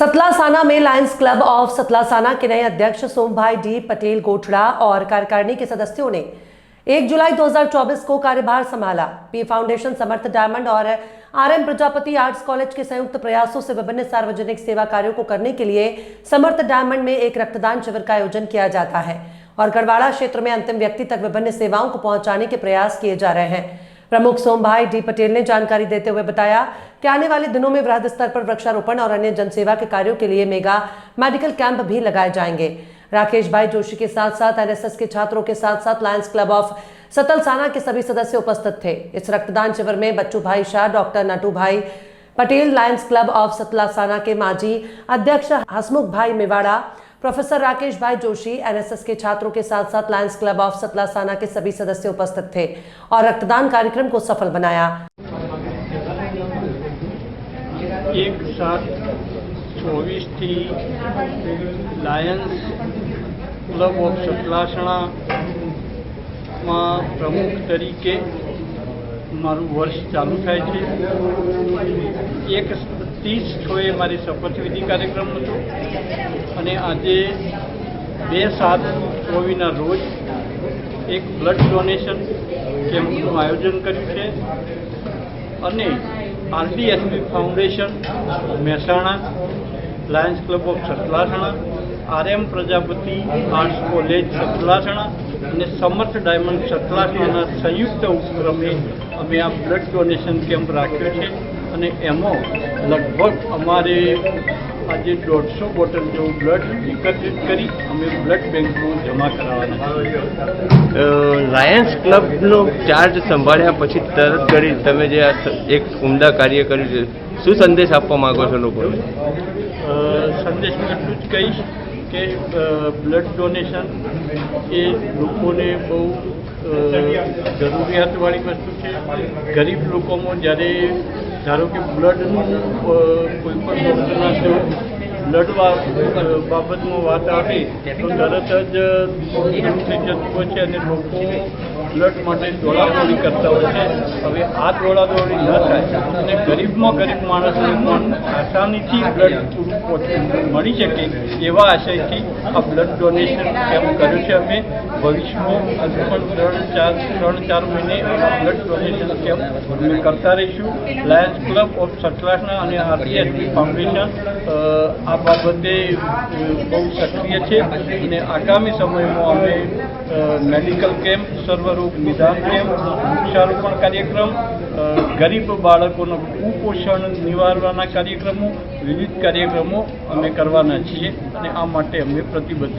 सतलासाना में Lions club of Satlasana के नए अध्यक्ष सोमभाई डी, पटेल गोठड़ा और कार्यकारिणी के सदस्यों ने 1 जुलाई 2024 को कार्यभार संभाला। पी फाउंडेशन समर्थ डायमंड और आरएम प्रजापति आर्ट्स कॉलेज के संयुक्त प्रयासों से विभिन्न सार्वजनिक सेवा कार्यों को करने के लिए समर्थ डायमंड में एक रक्तदान शिविर का आयोजन किया जाता है और गढ़वाड़ा क्षेत्र में अंतिम व्यक्ति तक विभिन्न सेवाओं को पहुँचाने के प्रयास किए जा रहे हैं। प्रमुख सोमभाई डी पटेल ने जानकारी देते हुए बताया कि आने वाले दिनों में वृहद स्तर पर वृक्षारोपण और अन्य जनसेवा के कार्यों के लिए मेगा मेडिकल कैंप भी लगाए जाएँगे। राकेश भाई जोशी के साथ साथ एनएसएस के छात्रों के साथ साथ लायंस क्लब ऑफ़ सतलसाना के सभी सदस्य उपस्थित थे। इस रक्तदान शिविर में बच्चू भाई Shah, doctor Natu Bhai Patel, lions club of Satlasana के माजी अध्यक्ष हसमुख भाई मेवाड़ा प्रोफेसर राकेश भाई जोशी एनएसएस के छात्रों के साथ साथ लायंस क्लब ऑफ सतलासाना के सभी सदस्य उपस्थित थे और रक्तदान कार्यक्रम को सफल बनाया એક સાત ચોવીસથી લાયન્સ ક્લબ ઓફ સતલાસણામાં પ્રમુખ તરીકે મારું વર્ષ ચાલુ થાય છે એક ત્રીસ છોએ મારી શપથવિધિ કાર્યક્રમ હતો અને આજે બે સાત ચોવીસના રોજ એક બ્લડ ડોનેશન કેમ્પનું આયોજન કર્યું છે. અને RDSP foundation, Mehsana, lions club of Satlasana RM Prajapati arts college Satlasana અને સમર્થ ડાયમંડ સતલાસણાના સંયુક્ત ઉપક્રમે અમે આ બ્લડ ડોનેશન કેમ્પ રાખ્યો છે. અને એમાં લગભગ અમારે આજે દોઢસો બોટલ જેવું બ્લડ એકત્રિત કરી અમે બ્લડ બેંકમાં જમા કરાવવાના લાયન્સ ક્લબનો ચાર્જ સંભાળ્યા પછી તરત કરી તમે જે આ એક ઉમદા કાર્ય કર્યું છે શું સંદેશ આપવા માંગો છો લોકોને? સંદેશ હું એટલું જ કહીશ કે બ્લડ ડોનેશન એ લોકોને બહુ જરૂરિયાતવાળી વસ્તુ છે. ગરીબ લોકોમાં જ્યારે ધારો કે બ્લડનું કોઈ પણ બ્લડ બાબતમાં વાત આવે તો તરત જ દૂર થઈ જતું છે અને લોકો બ્લડ માટે દોડાદોડી કરતા હોય છે. હવે આ દોડાદોડી ન થાય અને ગરીબમાં ગરીબ માણસને પણ આસાનીથી બ્લડ પૂરું મળી શકે એવા આશયથી આ બ્લડ ડોનેશન કેમ્પ કર્યું છે અમે? ભવિષ્યમાં હજુ પણ ત્રણ ચાર ત્રણ ચાર મહિને બ્લડ ડોનેશન કેમ્પ કરતા રહીશું. લાયન્સ ક્લબ ઓફ સટલાસના અને આરટીએસપી ફાઉન્ડેશન આ બાબતે બહુ સક્રિય છે. અને આગામી સમયમાં અમે મેડિકલ કેમ્પ સર્વરૂપ નિદાન કેમ્પ વૃક્ષારોપણ કાર્યક્રમ ગરીબ બાળકોનો કુપોષણ નિવારવાના કાર્યક્રમો વિવિધ કાર્યક્રમો અમે કરવાના છીએ અને આ માટે અમે પ્રતિબદ્ધ